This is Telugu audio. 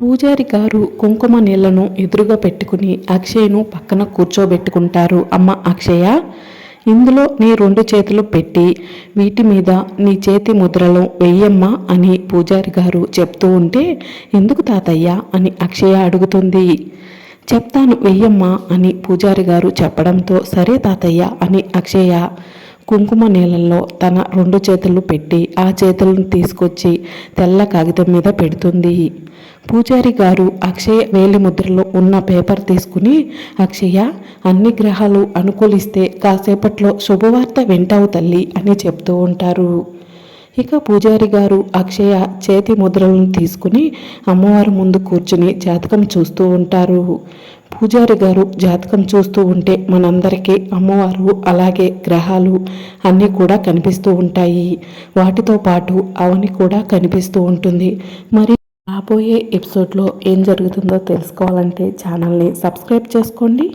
పూజారి గారు కుంకుమ నీళ్ళను ఎదురుగా పెట్టుకుని అక్షయ్ను పక్కన కూర్చోబెట్టుకుంటారు. అమ్మ అక్షయ ఇందులో నీ రెండు చేతులు పెట్టి వీటి మీద నీ చేతి ముద్రలో వెయ్యమ్మా అని పూజారి గారు చెప్తూ ఉంటే ఎందుకు తాతయ్య? అని అక్షయ అడుగుతుంది. చెప్తాను వెయ్యమ్మా అని పూజారి గారు చెప్పడంతో సరే తాతయ్య అని అక్షయ కుంకుమ నీళ్ళల్లో తన రెండు చేతులు పెట్టి ఆ చేతులను తీసుకొచ్చి తెల్ల కాగితం మీద పెడుతుంది. పూజారి గారు అక్షయ వేలి ముద్రలో ఉన్న పేపర్ తీసుకుని అక్షయ అన్ని గ్రహాలు అనుకూలిస్తే కాసేపట్లో శుభవార్త వింటావు తల్లి అని చెప్తూ ఉంటారు. ఇక పూజారి గారు అక్షయ చేతి ముద్రలను తీసుకుని అమ్మవారి ముందు కూర్చుని జాతకం చూస్తూ ఉంటారు. పూజారి గారు జాతకం చూస్తూ ఉంటే మనందరికీ అమ్మవారు అలాగే గ్రహాలు అన్నీ కూడా కనిపిస్తూ ఉంటాయి. వాటితో పాటు అవని కూడా కనిపిస్తూ ఉంటుంది. మరి రాబోయే ఎపిసోడ్లో ఏం జరుగుతుందో తెలుసుకోవాలంటే ఛానల్ని సబ్స్క్రైబ్ చేసుకోండి.